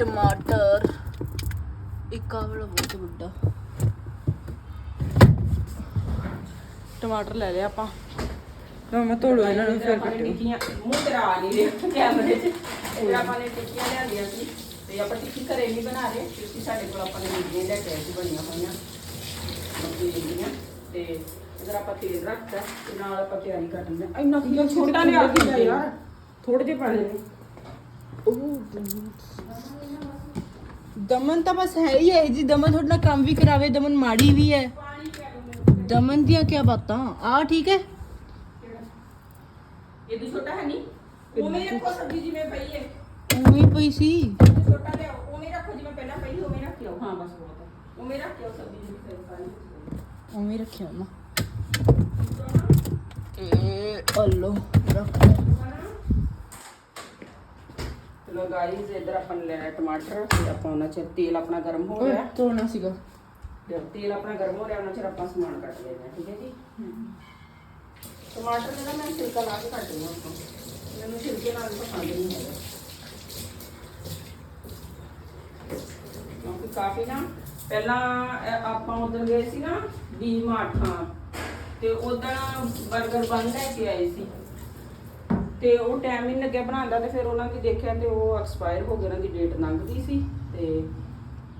ਟਮਾਟਰ। ਇੱਕ ਆਹ ਵਾਲਾ ਬਹੁਤ ਵੱਡਾ। ਟਮਾਟਰ ਲੈ ਲਿਆ ਆਪਾਂ। ਮੈਂ ਮੈਂ ਤੋੜੋ ਇਹਨਾਂ ਨੂੰ ਫਿਰ ਨੇ ਟਿੱਕੀਆਂ ਮੂੰਹ ਤੇ ਆ ਨਹੀਂ ਰਹੇ ਕੈਮਰੇ 'ਚ। ਫਿਰ ਆਪਾਂ ਨੇ ਟਿੱਕੀਆਂ ਲਿਆਂਦੀਆਂ ਸੀ। ਤੇ ਆਪਾਂ ਟਿੱਕੀ ਘਰੇ ਨਹੀਂ ਬਣਾ ਰਹੇ। ਟਿੱਕੀ ਸਾਡੇ ਕੋਲ ਆਪਾਂ ਨੇ ਮੀਡੀਆਂ ਲੈ ਕੇ ਆਏ ਸੀ ਬਣੀਆਂ ਹੋਈਆਂ। ਮੱਕੀ ਦੀਆਂ ਤੇ ਇਧਰ ਆਪਾਂ ਤੇਲ ਰੱਖਤਾ ਤੇ ਨਾਲ ਆਪਾਂ ਤਿਆਰੀ ਕਰ ਲੈਂਦੇ ਇੰਨਾ ਕੀ ਛੋਟਾ ਲਿਆ ਕੇ ਯਾਰ। ਥੋੜੇ ਜਿਹੇ ਪਾਣੇ। ਨੇ ਦਮਨ ਤਾਂ ਬਸ ਹੈ ਹੀ ਹੈ ਜੀ ਦਮਨ ਤੁਹਾਡਾ ਕੰਮ ਵੀ ਕਰਾਵੇ ਦਮਨ ਮਾੜੀ ਵੀ ਹੈ ਦਮਨ ਦੀਆਂ ਕੀ ਬਾਤਾਂ ਆ ਠੀਕ ਹੈ ਇਹ ਵੀ ਛੋਟਾ ਹੈ ਨਹੀਂ ਉਵੇਂ ਹੀ ਰੱਖੋ ਸਬਜ਼ੀ ਜਿਵੇਂ ਪਈ ਹੈ ਉਵੇਂ ਹੀ ਪਈ ਸੀ ਇਹ ਛੋਟਾ ਲਿਆਓ ਉਵੇਂ ਹੀ ਰੱਖੋ ਜਿਵੇਂ ਪਹਿਲਾਂ ਪਈ ਸੀ, ਉਵੇਂ ਰੱਖਿਓ ਹਾਂ ਬਸ ਬਹੁਤ ਹੈ ਉਵੇਂ ਰੱਖਿਓ ਸਬਜ਼ੀ ਜਿਵੇਂ ਪਈ ਸਾਰੀ ਉਵੇਂ ਹੀ ਰੱਖਿਆ ਨਾ ਇਹ ਅੱਲੋ ਰੱਖ ਚਲੋ ਗਾਈਜ਼ ਇਧਰ ਆਪਾਂ ਨੇ ਲੈਣਾ ਟਮਾਟਰ ਤੇ ਆਪਾਂ ਉਹਨਾਂ ਚ ਤੇਲ ਆਪਣਾ ਗਰਮ ਹੋ ਗਿਆ ਤੋੜਨਾ ਸੀਗਾ। ਤੇ ਤੇਲ ਆਪਣਾ ਗਰਮ ਹੋ ਰਿਹਾ ਉਹਨਾਂ ਚ ਆਪਾਂ ਸਮਾਨ ਕੱਟ ਲੈਣਾ ਠੀਕ ਹੈ ਜੀ? ਟਮਾਟਰ ਜਿਹੜਾ ਮੈਂ ਛਿਲਕਾ ਲਾ ਕੇ ਕੱਟ ਲਿਆ ਆਪਾਂ। ਮੈਨੂੰ ਛਿਲਕੇ ਨਾਲ ਪਸੰਦ ਨਹੀਂ ਹੈਗਾ। ਕਿਉਂਕਿ ਕਾਫੀ ਨਾ ਪਹਿਲਾਂ ਆਪਾਂ ਉਧਰ ਗਏ ਸੀ ਨਾ ਡੀ ਮਾਰਟਾਂ ਤੇ ਉਦੋਂ 버ਗਰ ਬਣ ਲੈ ਕੇ ਆਏ ਸੀ। ਤੇ ਉਹ ਟਾਈਮ ਹੀ ਨਹੀਂ ਲੱਗਿਆ ਬਣਾਉਣ ਦਾ ਤੇ ਫਿਰ ਉਹਨਾਂ ਦੀ ਦੇਖਿਆ ਤੇ ਉਹ ਐਕਸਪਾਇਰ ਹੋ ਗਏ ਉਹਨਾਂ ਦੀ ਡੇਟ ਲੰਘ ਗਈ ਸੀ ਤੇ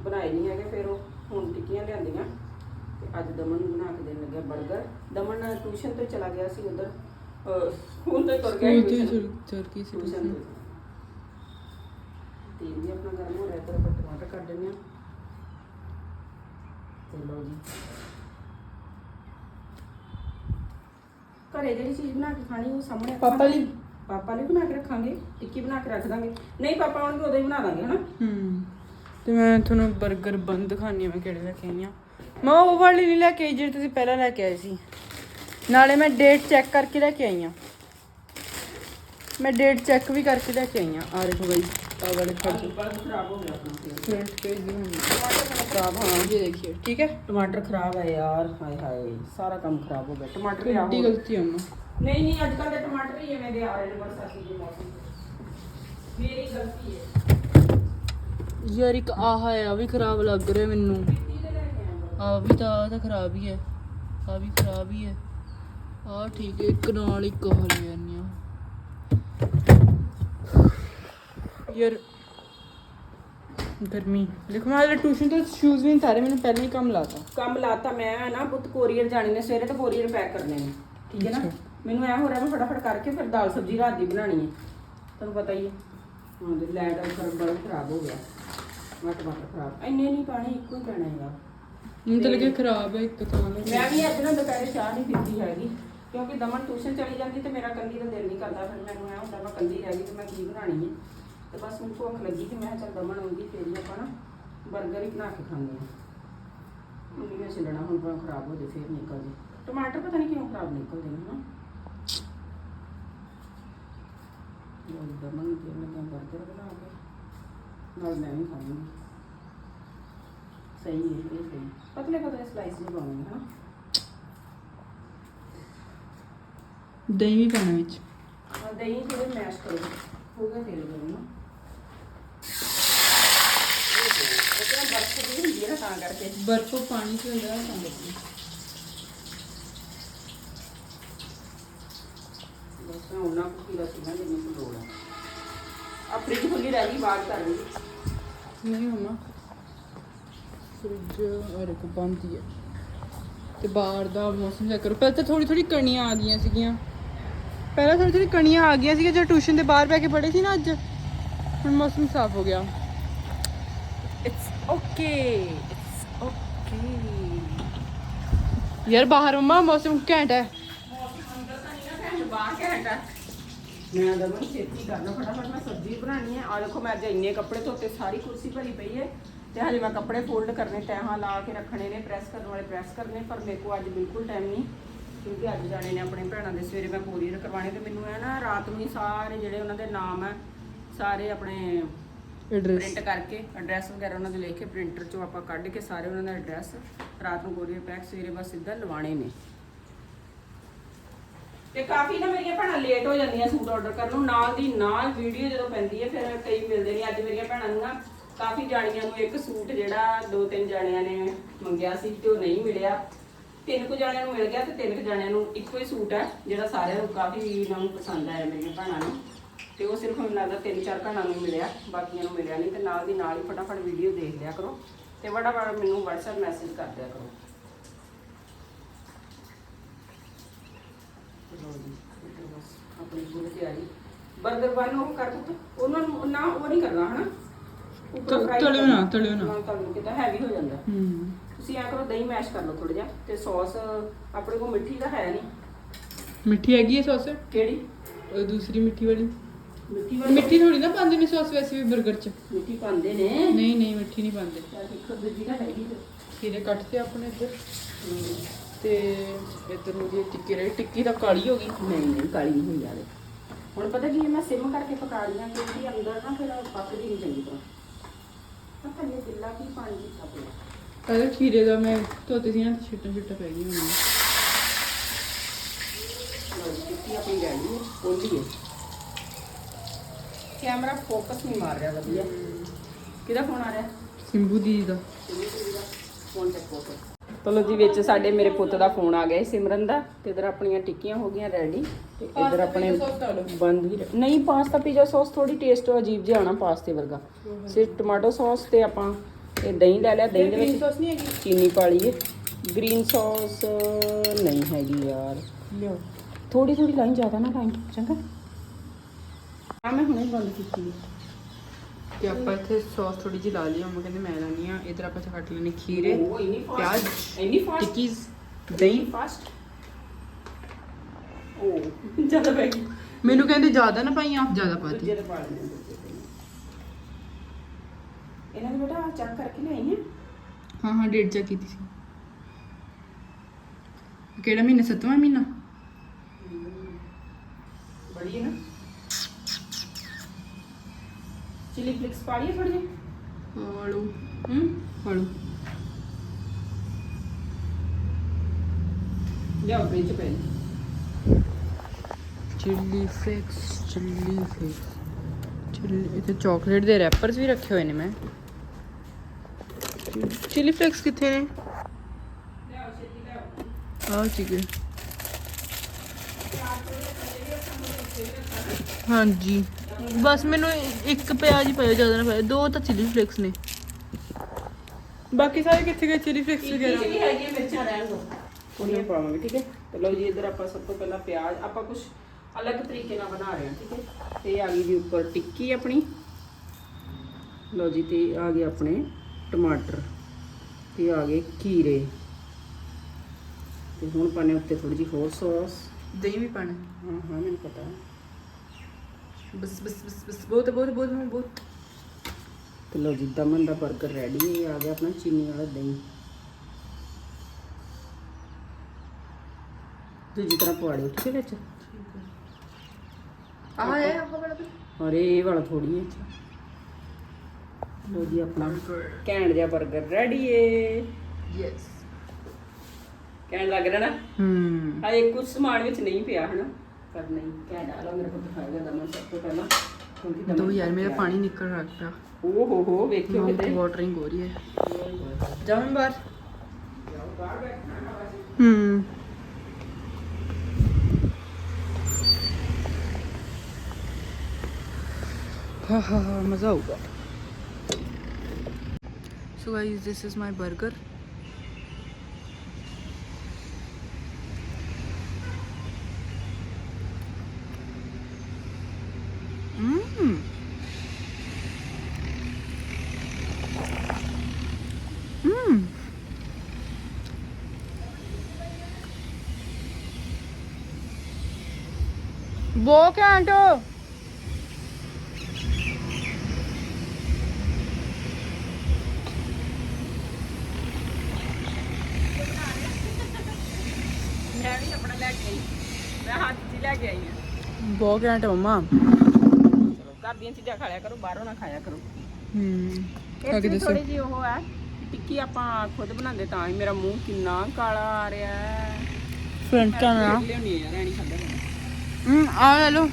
ਬਣਾਏ ਨਹੀਂ ਹੈਗੇ ਫਿਰ ਉਹ ਹੁਣ ਟਿੱਕੀਆਂ ਲਿਆਂਦੀਆਂ ਤੇ ਅੱਜ ਦਮਨ ਨੂੰ ਬਣਾ ਕੇ ਦੇਣ ਲੱਗਿਆ 버ਗਰ ਦਮਨ ਟਿਊਸ਼ਨ ਤੇ ਚਲਾ ਗਿਆ ਸੀ ਉਧਰ ਸਕੂਲ ਤੇ ਤੁਰ ਗਿਆ। ਚਰਕੀ ਸੀ ਟਿਊਸ਼ਨ ਤੇ ਵੀ ਆਪਣਾ ਗਰਮ ਹੋ ਰਿਹਾ ਤੇ ਟਮਾਟਰ ਕੱਢ ਦਿੰਦੇ ਆ ਤੇ ਲਓ ਜੀ ਘਰੇ ਜਿਹੜੀ ਚੀਜ਼ ਬਣਾ ਕੇ ਖਾਣੀ ਉਹ ਸਾਹਮਣੇ ਪਾਪਾ ਲਈ? ਪਾਪਾ ਲਈ ਬਣਾ ਕੇ ਰੱਖਾਂਗੇ ਟਿੱਕੀ ਬਣਾ ਕੇ ਰੱਖ ਦਾਂਗੇ। ਨਹੀਂ ਪਾਪਾ ਆਉਣਗੇ ਉਦੋਂ ਹੀ ਬਣਾ ਦਾਂਗੇ ਹਨਾ? ਹੂੰ। ਤੇ ਮੈਂ ਤੁਹਾਨੂੰ 버ਗਰ ਬੰਦ ਦਿਖਾਣੀ ਮੈਂ ਕਿਹੜੇ ਲੈ ਕੇ ਆਈ ਆ ਮੈਂ ਉਹ ਵਾਲੀ ਨਹੀਂ ਲੈ ਕੇ ਆਈ ਜਿਹੜੀ ਤੁਸੀਂ ਪਹਿਲਾਂ ਲੈ ਕੇ ਆਏ ਸੀ। ਨਾਲੇ ਮੈਂ ਡੇਟ ਚੈੱਕ ਕਰਕੇ ਲੈ ਕੇ ਆਈ ਆ ਮੈਂ ਡੇਟ ਚੈੱਕ ਵੀ ਕਰਕੇ ਲੈ ਕੇ ਆਈ ਆ ਆ ਦੇਖੋ ਬਾਈ ਆ ਵਾਲੇ ਫੜ ਬਲਬ ਖਰਾਬ ਹੋ ਗਿਆ ਆਪਣਾ। ਫਰੰਟ ਪੇਜ ਦੀ ਹੁੰਦੀ ਖਰਾਬ ਹਾਂ ਇਹ ਦੇਖिए ਠੀਕ ਹੈ? ਟਮਾਟਰ ਖਰਾਬ ਹੈ ਯਾਰ ਹਾਏ ਹਾਏ ਸਾਰਾ ਕੰਮ ਖਰਾਬ ਹੋ ਗਿਆ। ਟਮਾਟਰ ਲਿਆ ਕਿੱਡੀ ਹੋਰ। ਗਲਤੀ ਆ ਮੈਂ ਨਹੀਂ ਨਹੀਂ ਅੱਜ ਕੱਲ੍ਹ ਦੇ ਟਮਾਟਰ ਹੀ ਐਵੇਂ ਦੇ ਆ ਰਹੇ ਨੇ ਬਰਸਾਤੀ ਦੇ ਮੌਸਮ 'ਚ। ਮੇਰੀ ਗਲਤੀ ਹੈ। ਯਾਰ ਇੱਕ ਆਹ ਹੈ ਆ ਵੀ ਖਰਾਬ ਲੱਗ ਰਿਹਾ ਮੈਨੂੰ। ਮਿੱਟੀ ਦੇ ਲੈ ਕੇ ਆਇਆ ਆ ਵੀ ਤਾਂ ਆਹ ਤਾਂ ਖਰਾਬ ਹੀ ਹੈ। ਆ ਵੀ ਖਰਾਬ ਹੀ ਹੈ। ਆ ਠੀਕ ਹੈ ਇੱਕ ਨਾਲ ਇੱਕ ਹੋ ਲੈ ਜਾਂਦੀ ਆ ਯਾਰ ਗਰਮੀ। ਦੇਖੋ ਮੈਂ ਟਿਊਸ਼ਨ ਤੋਂ ਸ਼ੂਜ਼ ਵੀ ਨਹੀਂ ਤਾਰੇ ਮੈਨੂੰ ਪਹਿਲਾਂ ਹੀ ਕੰਮ ਲਾਤਾ। ਕੰਮ ਲਾਤਾ ਮੈਂ ਨਾ ਪੁੱਤ ਕੋਰੀਅਰ ਜਾਣੇ ਨੇ ਸਵੇਰੇ ਤੇ ਕੋਰੀਅਰ ਪੈਕ ਕਰਨੇ ਨੇ। ਠੀਕ ਹੈ ਨਾ? ਮੈਨੂੰ ਐ ਹੋ ਰਿਹਾ ਮੈਂ ਫਟਾਫਟ ਕਰਕੇ ਫਿਰ ਦਾਲ ਸਬਜ਼ੀ ਰਾਤ ਦੀ ਬਣਾਣੀ ਹੈ। ਤੁਹਾਨੂੰ ਪਤਾ ਹੀ ਹੈ। ਹਾਂ ਦੇ ਲੈਟ ਅੰਦਰ ਬੜਾ ਖਰਾਬ ਹੋ ਗਿਆ। ਮੈਂ ਟਮਾਟਰ ਖਰਾਬ। ਇੰਨੇ ਨਹੀਂ ਪਾਣੀ ਇੱਕੋ ਹੀ ਪੈਣਾ ਹੈਗਾ। ਮੈਨੂੰ ਤਾਂ ਲੱਗਿਆ ਖਰਾਬ ਹੈ ਇੱਕ ਤਾਂ ਮੈਂ। ਵੀ ਅੱਜ ਨਾ ਦੁਪਹਿਰੇ ਚਾਹ ਨਹੀਂ ਪੀਤੀ ਹੈਗੀ ਕਿਉਂਕਿ ਦਮਨ ਟਿਊਸ਼ਨ ਚਲੀ ਜਾਂਦੀ ਤੇ ਮੇਰਾ ਕੱਲੀ ਦਾ ਦਿਲ ਨਹੀਂ ਕਰਦਾ ਫਿਰ ਮੈਨੂੰ ਐ ਹੁੰਦਾ ਮੈਂ ਕੱਲੀ ਰਹਿ ਗਈ ਤੇ ਮੈਂ ਕੀ ਬਣਾਣੀ ਹੈ। ਤੇ ਬਸ ਮੈਨੂੰ ਭੁੱਖ ਲੱਗੀ ਤੇ ਮੈਂ ਚੱਲ ਦਮਨ ਆਉਂਦੀ ਫੇਰ ਹੀ ਆਪਾਂ ਨਾ 버ਗਰ ਹੀ ਬਣਾ ਕੇ ਖਾਂਦੇ ਹਾਂ। ਨਹੀਂ ਛੱਡਣਾ ਹੁਣ ਖਰਾਬ ਹੋ ਜੇ ਫੇਰ ਨਿਕਲ ਜੇ। ਟਮਾਟਰ ਪਤਾ ਨਹੀਂ ਕਿਉਂ ਖਰਾਬ ਨਿਕਲਦੇ ਨੇ ਨਾ ਉਹ ਦਮਨ ਕੇ ਨਾਲ ਮੈਂ ਵੀ ਖਾਵਾਂਗੀ ਸਹੀ ਹੈ ਇਹ ਸਹੀ। ਪਤਲੇ ਪਤਲੇ ਸਲਾਈਸ ਨਹੀਂ ਪਾਉਣੇ ਹਾਂ ਦਹੀਂ ਵੀ ਪਾਣਾ ਵਿੱਚ। ਹਾਂ ਦਹੀਂ ਥੋੜੇ ਮੈਸ਼ ਕਰੋ। ਹੋ ਗਿਆ ਤੇਲ ਗਰਮ ਨਾ। ਉਹ ਤਾਂ ਬਰਫ ਦੀ ਹੁੰਦੀ ਹੈ ਨਾ ਤਾਂ ਕਰਕੇ। ਬਰਫ ਪਾਣੀ ਚ ਹੁੰਦਾ ਤਾਂ ਲੱਗਦੀ ਬਸ ਮੈਂ ਉਹਨਾਂ ਕੁ ਪੀਲਾ ਸੀ ਨਾ ਜਿੰਨੀ ਕੁ ਲੋੜ ਹੈ ਆ ਫ੍ਰਿਜ ਖੁੱਲੀ ਰਹਿ ਗਈ ਬਾਅਦ ਕਰ ਲਈ ਨਹੀਂ ਮਮਾ ਫ੍ਰਿਜ ਔਰ ਇੱਕ ਬੰਦ ਹੀ ਹੈ। ਤੇ ਬਾਹਰ ਦਾ ਮੌਸਮ ਚੈੱਕ ਕਰੋ। ਪਹਿਲਾਂ ਤਾਂ ਥੋੜੀ ਥੋੜੀ ਕਣੀਆਂ ਆ ਗਈਆਂ ਸੀਗੀਆਂ। ਪਹਿਲਾਂ ਥੋੜੀ ਥੋੜੀ ਕਣੀਆਂ ਆ ਗਈਆਂ ਸੀਗੀਆਂ ਜਦੋਂ ਟਿਊਸ਼ਨ ਦੇ ਬਾਹਰ ਬੈ ਕੇ ਪੜ੍ਹੇ ਸੀ ਨਾ ਅੱਜ। ਹੁਣ ਮੌਸਮ ਸਾਫ਼ ਹੋ ਗਿਆ। ਇਟਸ ਓਕੇ ਇਟਸ ਓਕੇ ਯਾਰ ਬਾਹਰ ਮਮਾ ਮੌਸਮ ਘੈਂਟ ਹੈ। ਬਾਹਰ ਘੰਟਾ ਮੈਂ ਦਮਨ ਛੇਤੀ ਕਰਨਾ ਫਟਾਫਟ ਮੈਂ ਸਬਜ਼ੀ ਬਣਾਣੀ ਹੈ। ਆ ਦੇਖੋ ਮੈਂ ਅੱਜ ਇੰਨੇ ਕੱਪੜੇ ਧੋਤੇ ਸਾਰੀ ਕੁਰਸੀ ਭਰੀ ਪਈ ਹੈ ਤੇ ਹਜੇ ਮੈਂ ਕੱਪੜੇ ਫੋਲਡ ਕਰਨੇ ਤੈਹਾਂ ਲਾ ਕੇ ਰੱਖਣੇ ਨੇ ਪ੍ਰੈਸ ਕਰਨ ਵਾਲੇ ਪ੍ਰੈਸ ਕਰਨੇ ਪਰ ਮੇਰੇ ਕੋ ਅੱਜ ਬਿਲਕੁਲ ਟਾਈਮ ਨਹੀਂ ਕਿਉਂਕਿ ਅੱਜ ਜਾਣੇ ਨੇ ਆਪਣੇ ਭੈਣਾਂ ਦੇ ਸਵੇਰੇ ਮੈਂ ਕੋਰੀਅਰ ਕਰਵਾਣੇ ਤੇ ਮੈਨੂੰ ਹੈ ਨਾ ਰਾਤ ਨੂੰ ਹੀ ਸਾਰੇ ਜਿਹੜੇ ਉਹਨਾਂ ਦੇ ਨਾਮ ਹੈ ਸਾਰੇ ਆਪਣੇ ਐਡਰੈਸ ਪ੍ਰਿੰਟ ਕਰਕੇ ਐਡਰੈਸ ਵਗੈਰਾ ਉਹਨਾਂ ਦੇ ਲਿਖ ਕੇ ਪ੍ਰਿੰਟਰ ਚੋਂ ਆਪਾਂ ਕੱਢ ਕੇ ਸਾਰੇ ਉਹਨਾਂ ਦਾ ਐਡਰੈਸ ਰਾਤ ਨੂੰ ਕੋਰੀਅਰ ਪੈਕ ਸਵੇਰੇ ਬਸ ਸਿੱਧਾ ਲਵਾਣੇ ਨੇ। ਤੇ ਕਾਫੀ ਨਾ ਮੇਰੀਆਂ ਭੈਣਾਂ ਲੇਟ ਹੋ ਜਾਂਦੀਆਂ ਸੂਟ ਆਰਡਰ ਕਰਨ ਨੂੰ। ਨਾਲ ਦੀ ਨਾਲ ਵੀਡੀਓ ਜਦੋਂ ਪੈਂਦੀ ਹੈ, ਫਿਰ ਕਈ ਮਿਲਦੇ ਨਹੀਂ ਅੱਜ ਮੇਰੀਆਂ ਭੈਣਾਂ ਨੂੰ ਨਾ ਕਾਫੀ ਜਾਣੀਆਂ ਨੂੰ ਇੱਕ ਸੂਟ ਜਿਹੜਾ ਦੋ ਤਿੰਨ ਜਾਣਿਆਂ ਨੇ ਮੰਗਿਆ ਸੀ ਤੇ ਉਹ ਨਹੀਂ ਮਿਲਿਆ। ਤਿੰਨ ਕੁ ਜਾਣਿਆਂ ਨੂੰ ਮਿਲ ਗਿਆ ਤੇ ਤਿੰਨ ਕੁ ਜਾਣਿਆਂ ਨੂੰ ਇੱਕੋ ਹੀ ਸੂਟ ਹੈ, ਜਿਹੜਾ ਸਾਰਿਆਂ ਨੂੰ ਕਾਫੀ ਇਹਨਾਂ ਨੂੰ ਪਸੰਦ ਆਇਆ ਮੇਰੀਆਂ ਭੈਣਾਂ ਨੂੰ। ਤੇ ਉਹ ਸਿਰਫ ਮੈਨੂੰ ਲੱਗਦਾ ਤਿੰਨ ਚਾਰ ਭੈਣਾਂ ਨੂੰ ਮਿਲਿਆ, ਬਾਕੀਆਂ ਨੂੰ ਮਿਲਿਆ ਨਹੀਂ ਤੇ ਨਾਲ ਦੀ ਨਾਲ ਹੀ ਫਟਾਫਟ ਵੀਡੀਓ ਦੇਖ ਲਿਆ ਕਰੋ। ਤੇ ਫਟਾਫਟ ਮੈਨੂੰ WhatsApp ਮੈਸੇਜ ਕਰ ਦਿਆ ਕਰੋ ਲਓ ਜੀ, ਇੱਧਰ ਬਸ ਆਪਣੀ ਪੂਰੀ ਤਿਆਰੀ 버ਗਰ ਬਨ ਉਹ ਕਰ ਦਿੱਤਾ ਉਹਨਾਂ ਨੂੰ ਨਾ ਉਹ ਨਹੀਂ ਕਰਨਾ ਹਨਾ ਉੱਪਰ ਤ- fry ਤਲਿਓ ਨਾ, ਕਰਨਾ। ਤਲਿਓ ਨਾ। ਹਾਂ, ਤਲਿਓ ਕਿਤਾ ਹੈਵੀ ਹੋ ਜਾਂਦਾ। ਹੂੰ। ਤੁਸੀਂ ਐ ਕਰੋ ਦਹੀਂ ਮੈਸ਼ ਕਰ ਲਓ ਥੋੜਾ ਜਿਹਾ ਤੇ ਸੌਸ ਆਪਣੇ ਕੋਲ ਮਿੱਠੀ ਤਾਂ ਹੈ ਨਹੀਂ। ਮਿੱਠੀ ਹੈਗੀ ਹੈ ਸੌਸ ਕਿਹੜੀ? ਉਹ ਦੂਸਰੀ ਮਿੱਠੀ ਵਾਲੀ। ਮਿੱਠੀ ਵਾਲੀ? ਮਿੱਠੀ ਥੋੜੀ ਨਾ ਪਾਉਂਦੇ ਨੇ ਸੌਸ ਵੈਸੇ ਵੀ 버ਗਰ 'ਚ। ਮਿੱਠੀ ਪਾਉਂਦੇ ਨੇ? ਨਹੀਂ ਨਹੀਂ ਮਿੱਠੀ ਨਹੀਂ ਪਾਉਂਦੇ। ਚੱਲ ਇੱਕ ਦੂਜੀ ਤਾਂ ਹੈਗੀ ਤੇ ਖੀਰੇ ਕੱਟਦੇ ਆਪਣੇ ਇੱਧਰ। ਤੇ ਇੱਧਰ ਹੋ ਗਈ ਟਿੱਕੀ ਰਹੀ ਟਿੱਕੀ ਤਾਂ ਕਾਲੀ ਹੋ ਗਈ। ਨਹੀਂ ਨਹੀਂ ਕਾਲੀ ਨਹੀਂ ਹੋਈ ਜਾਵੇ ਹੁਣ ਪਤਾ ਕੀ ਹੈ ਮੈਂ ਸਿਮ ਕਰਕੇ ਪਕਾ ਰਹੀਆਂ ਕਿਉਂਕਿ ਅੰਦਰ ਨਾ ਫਿਰ ਪੱਕਦੀ ਨਹੀਂ ਚੰਗੀ ਤਰ੍ਹਾਂ। ਤਾਂ ਥੱਲੇ ਗਿੱਲਾ ਕੀ ਪਾਣੀ ਦਿੱਤਾ ਪਿਆ ਪਹਿਲਾਂ ਖੀਰੇ ਦਾ ਮੈਂ ਧੋਤੇ ਸੀ ਨਾ ਤੇ ਛਿੱਟਾਂ ਛਿੱਟਾਂ ਪੈ ਗਈਆਂ ਹੋਣੀਆਂ ਲਓ ਜੀ, ਟਿੱਕੀ ਆਪਣੀ ਰੈਡੀ ਹੈ ਖੋਲੀ ਹੈ ਕੈਮਰਾ ਫੋਕਸ ਨਹੀਂ ਮਾਰ ਰਿਹਾ ਵਧੀਆ। ਕਿਹਦਾ ਫੋਨ ਆ ਰਿਹਾ? ਸਿੰਬੂ ਦੀ। ਦਾ। ਫੋਨ ਚੱਕੋ ਚਲੋ ਜੀ ਵਿੱਚ ਸਾਡੇ ਮੇਰੇ ਪੁੱਤ ਦਾ ਫੋਨ ਆ ਗਿਆ ਸੀ, ਸਿਮਰਨ ਦਾ ਤੇ ਇਧਰ ਆਪਣੀਆਂ ਟਿੱਕੀਆਂ ਹੋ ਗਈਆਂ ਰੈਡੀ ਤੇ ਇਧਰ ਆਪਣੇ ਬੰਦ ਵੀ ਰ- ਨਹੀਂ ਪਾਸਤਾ ਪੀਜ਼ਾ ਸੌਸ ਥੋੜੀ ਟੇਸਟ ਅਜੀਬ ਜਿਹਾ ਆਣਾ ਪਾਸਤੇ ਵਰਗਾ। ਸਿਰਫ ਟਮਾਟੋ ਸੌਸ ਤੇ ਆਪਾਂ ਇਹ ਦਹੀਂ ਲੈ ਲਿਆ ਦਹੀਂ ਦੇ ਵਿੱਚ ਸੌਸ ਨਹੀਂ ਹੈਗੀ? ਚੀਨੀ ਪਾ ਲਈਏ। ਗ੍ਰੀਨ ਸੌਸ ਨਹੀਂ ਹੈਗੀ ਯਾਰ। ਲਿਓ ਥੋੜੀ ਥੋੜੀ ਲਾਈਨ ਜ਼ਿਆਦਾ ਨਾ ਲਾਈਨ ਚੰਗਾ। ਆ ਮੈਂ ਹੁਣੇ ਬੰਦ ਕੀਤੀ ਹੈ। ਤੇ ਆਪਾਂ ਇੱਥੇ ਸੌਸ ਥੋੜੀ ਜਿਹੀ ਲਾ ਲਈ ਮੰਮਾ ਕਹਿੰਦੇ ਮੈਂ ਲਾਣੀ ਆ ਇਧਰ ਆਪਾਂ ਕੱਟ ਲੈਣੇ ਖੀਰੇ ਪਿਆਜ਼ ਇੰਨੀ ਫਾਸਟ ਟਿੱਕੀਜ਼ ਦਹੀਂ। ਫਾਸਟ ਉਹ ਜ਼ਿਆਦਾ ਪੈ ਗਈ। ਮੈਨੂੰ ਕਹਿੰਦੇ ਜ਼ਿਆਦਾ ਨਾ ਪਾਈਆਂ ਜ਼ਿਆਦਾ ਪਾਤੀ ਦੂਜੇ ਦੇ ਪਾ ਲੈਣੇ ਦੂਜੇ ਦੇ ਇਹਨਾਂ ਨੇ ਬੇਟਾ ਚੈੱਕ ਕਰਕੇ ਲਿਆਈ ਹੈ? ਹਾਂ ਹਾਂ ਡੇਟ ਚੈੱਕ ਕੀਤੀ ਸੀ। ਕਿਹੜਾ ਮਹੀਨਾ? ਸੱਤਵਾਂ ਮਹੀਨਾ? ਬੜੀ ਹੈ ਨਾ। ਚਿਲੀ ਫਲਿਕਸ ਪਾ ਲਈਏ ਥੋੜੀ ਜਿਹੀ ਹਲੋ ਹੂੰ ਹਲੋ ਲਿਆਓ ਫ੍ਰਿਜ ਪੈ chilli flakes chilli flakes chilli ਇੱਥੇ ਚਾਕਲੇਟ ਦੇ ਰੈਪਰਸ ਵੀ ਰੱਖੇ ਹੋਏ ਨੇ ਮੈਂ ਚਿੱਲੀ ਫਲੇਕਸ ਕਿੱਥੇ ਨੇ ਲਿਆਓ ਛੇਤੀ ਹੈ ਬਸ ਮੈਨੂੰ ਇੱਕ ਪਿਆਜ਼ ਹੀ ਪਾਇਓ ਜ਼ਿਆਦਾ ਨਾ ਪਾਇਓ ਦੋ ਤਾਂ ਚਿੱਲੀ ਫਲੇਕਸ ਨੇ। ਬਾਕੀ ਸਾਰੇ ਕਿੱਥੇ ਗਏ ਚਿੱਲੀ ਫਲੇਕਸ ਵਗੈਰਾ? ਜਿਹੜੀ ਹੈਗੀ ਹੈ ਮਿਰਚਾਂ ਰਹਿਣ ਦੋ। ਉਹਨੀਆਂ ਪਾਵਾਂਗੇ ਠੀਕ ਹੈ? ਤੇ ਲਓ ਜੀ ਇੱਧਰ ਆਪਾਂ ਸਭ ਤੋਂ ਪਹਿਲਾਂ ਪਿਆਜ਼। ਆਪਾਂ ਕੁਝ ਅਲੱਗ ਤਰੀਕੇ ਨਾਲ ਬਣਾ ਰਹੇ ਹਾਂ ਠੀਕ ਹੈ? ਤੇ ਆ ਗਈ ਜੀ ਉੱਪਰ ਟਿੱਕੀ ਆਪਣੀ। ਲਓ ਜੀ ਤੇ ਆ ਗਏ ਆਪਣੇ ਟਮਾਟਰ। ਤੇ ਆ ਗਏ ਖੀਰੇ। ਤੇ ਹੁਣ ਪਾਣੇ ਉੱਤੇ ਥੋੜੀ ਜਿਹੀ ਹੋਰ ਸੌਸ। ਦਹੀਂ ਵੀ ਪਾਣਾ। ਹਾਂ ਹਾਂ ਮੈਨੂੰ ਪਤਾ। ਬਸ ਬਸ ਬਸ ਬਸ ਬਹੁਤ ਬਹੁਤ ਬਹੁਤ ਬਹੁਤ ਤੇ ਲਓ ਜੀ ਦਮਨ ਦਾ 버ਗਰ ਰੈਡੀ ਹੈ ਆ ਗਿਆ ਆਪਣਾ ਚੀਨੀ ਵਾਲਾ ਦਹੀਂ। ਦੂਜੀ ਤਰ੍ਹਾਂ ਪਵਾ ਲਿਓ ਠੀਕ ਹੈ ਵਿੱਚ? ਆਹ ਹੈ। ਆਹ ਬੜਾ ਅਰੇ ਇਹ ਵਾਲਾ ਥੋੜੀ ਹੈ ਲੋ ਜੀ ਆਪਣਾ ਘੈਂਟ ਜਿਹਾ 버ਗਰ ਰੈਡੀ ਏ। ਯੈਸ ਕਹਿਣ ਲੱਗ ਰਿਹਾ ਨਾ? ਹਮ ਹਾਏ ਕੁਝ ਸਮਾਨ ਵਿੱਚ ਨਹੀਂ ਪਿਆ ਹਨਾ? ਪਰ ਨਹੀਂ ਕਹਿ ਡਾਲੋ ਮੇਰੇ ਕੋਲ ਦਿਖਾਏਗਾ ਦਮਨ ਸਭ ਤੋਂ ਪਹਿਲਾਂ ਕਿਉਂਕਿ ਦਮਨ ਦੋ ਯਾਰ ਮੇਰਾ ਪਾਣੀ ਨਿਕਲ ਰਿਹਾ ਪਿਆ ਓ ਹੋ ਹੋ ਵੇਖਿਓ ਕਿਤੇ ਵਾਟਰਿੰਗ ਹੋ ਰਹੀ ਹੈ ਜਾਵਾਂ ਬਾਹਰ ਬਾਹਰ ਬੈਠਣਾ ਹਮ ਹਾ ਹਾ ਹਾ ਮਜ਼ਾ ਆਊਗਾ so guys this is my 버ਗਰ Mmm. Mmm. ਬਹੁਤ ਘੈਂਟ ਮੈਂ ਵੀ ਆਪਣਾ ਲੈ ਕੇ ਆਈ ਮੈਂ ਹੱਥ 'ਚ ਹੀ ਲੈ ਕੇ ਆਈ ਹਾਂ ਬਹੁਤ ਘੈਂਟ ਮਮਾ ਘਰ ਦੀਆਂ ਚੀਜ਼ਾਂ ਖਾ ਲਿਆ ਕਰੋ ਬਾਹਰੋਂ ਨਾ ਖਾਇਆ ਕਰੋ। ਹਮ ਖਾ ਕੇ ਦੱਸੋ। ਥੋੜੀ ਜਿਹੀ ਉਹ ਹੈ ਟਿੱਕੀ ਆਪਾਂ ਖੁਦ ਬਣਾਉਂਦੇ ਤਾਂ ਹੀ ਮੇਰਾ ਮੂੰਹ ਕਿੰਨਾ ਕਾਲਾ ਆ ਰਿਹਾ ਹੈ। Front camera. ਲਿਆਉਣੀ ਹੈ ਯਾਰ ਖਾਂਦਾ ਆ ਲੈ ਲਓ।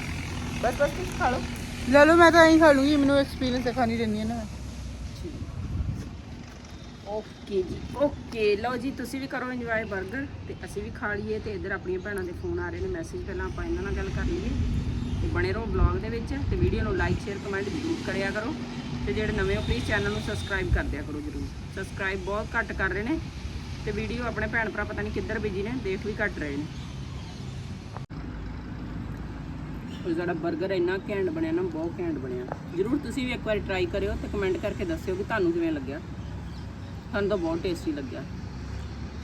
ਬਸ ਬਸ ਖਾ ਲਓ। ਲੈ ਲਓ ਮੈਂ ਤਾਂ ਐਂ ਖਾ ਲੂੰਗੀ ਮੈਨੂੰ ਐਕਸਪੀਰੀਅੰਸ ਨਹੀਂ ਦਿੰਦੀ ਹੈ ਨਾ। ਓਕੇ ਜੀ ਓਕੇ। ਲਓ ਜੀ ਤੁਸੀਂ ਵੀ ਕਰੋ ਇੰਜੋਏ 버ਗਰ ਤੇ ਅਸੀਂ ਵੀ ਖਾ ਲਈਏ ਤੇ ਇੱਧਰ ਆਪਣੀਆਂ ਭੈਣਾਂ ਦੇ ਫੋਨ ਆ ਰਹੇ ਨੇ ਮੈਸੇਜ ਪਹਿਲਾਂ ਆਪਾਂ ਇਹਨਾਂ ਨਾਲ ਗੱਲ ਕਰ ਲਈਏ। ਤੇ ਬਣੇ ਰਹੋ ਵਲੌਗ ਦੇ ਵਿੱਚ ਤੇ ਵੀਡੀਓ ਨੂੰ ਲਾਈਕ ਸ਼ੇਅਰ ਕਮੈਂਟ ਜ਼ਰੂਰ ਕਰਿਆ ਕਰੋ। ਤੇ ਜਿਹੜੇ ਨਵੇਂ ਹੋ ਪਲੀਜ਼ ਚੈਨਲ ਨੂੰ ਸਬਸਕ੍ਰਾਈਬ ਕਰ ਦਿਆ ਕਰੋ ਜ਼ਰੂਰ। ਸਬਸਕ੍ਰਾਈਬ ਬਹੁਤ ਘੱਟ ਕਰ ਰਹੇ ਨੇ ਤੇ ਵੀਡੀਓ ਆਪਣੇ ਭੈਣ ਭਰਾ ਪਤਾ ਨਹੀਂ ਕਿੱਧਰ ਬਿਜ਼ੀ ਨੇ, ਦੇਖ ਵੀ ਘੱਟ ਰਹੇ ਨੇ। ਉਹ ਸਾਡਾ 버ਗਰ ਇੰਨਾ ਘੈਂਟ ਬਣਿਆ ਨਾ, ਬਹੁਤ ਘੈਂਟ ਬਣਿਆ। ਜ਼ਰੂਰ ਤੁਸੀਂ ਵੀ ਇੱਕ ਵਾਰੀ ਟਰਾਈ ਕਰਿਓ ਤੇ ਕਮੈਂਟ ਕਰਕੇ ਦੱਸਿਓ ਕਿ ਤੁਹਾਨੂੰ ਕਿਵੇਂ ਲੱਗਿਆ। ਤੁਹਾਨੂੰ ਤਾਂ ਬਹੁਤ ਟੇਸਟੀ ਲੱਗਿਆ।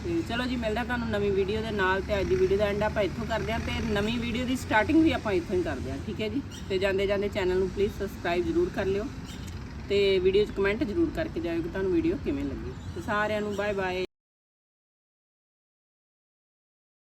ਤੇ ਚਲੋ ਜੀ, ਮਿਲਦਾ ਤੁਹਾਨੂੰ ਨਵੀਂ ਵੀਡੀਓ ਦੇ ਨਾਲ ਤੇ ਅੱਜ ਦੀ ਵੀਡੀਓ ਦਾ ਐਂਡ ਆਪਾਂ ਇੱਥੋਂ ਕਰਦੇ ਹਾਂ ਤੇ ਨਵੀਂ ਵੀਡੀਓ ਦੀ ਸਟਾਰਟਿੰਗ ਵੀ ਆਪਾਂ ਇੱਥੋਂ ਹੀ ਕਰਦੇ ਹਾਂ, ਠੀਕ ਹੈ ਜੀ? ਤੇ ਜਾਂਦੇ ਜਾਂਦੇ ਚੈਨਲ ਨੂੰ ਪਲੀਜ਼ ਸਬਸਕ੍ਰਾਈਬ ਜ਼ਰੂਰ ਕਰ ਲਿਓ ਤੇ ਵੀਡੀਓ 'ਚ ਕਮੈਂਟ ਜ਼ਰੂਰ ਕਰਕੇ ਜਾਇਓ ਕਿ ਤੁਹਾਨੂੰ ਵੀਡੀਓ ਕਿਵੇਂ ਲੱਗੀ। ਤੇ ਸਾਰਿਆਂ ਨੂੰ ਬਾਏ ਬਾਏ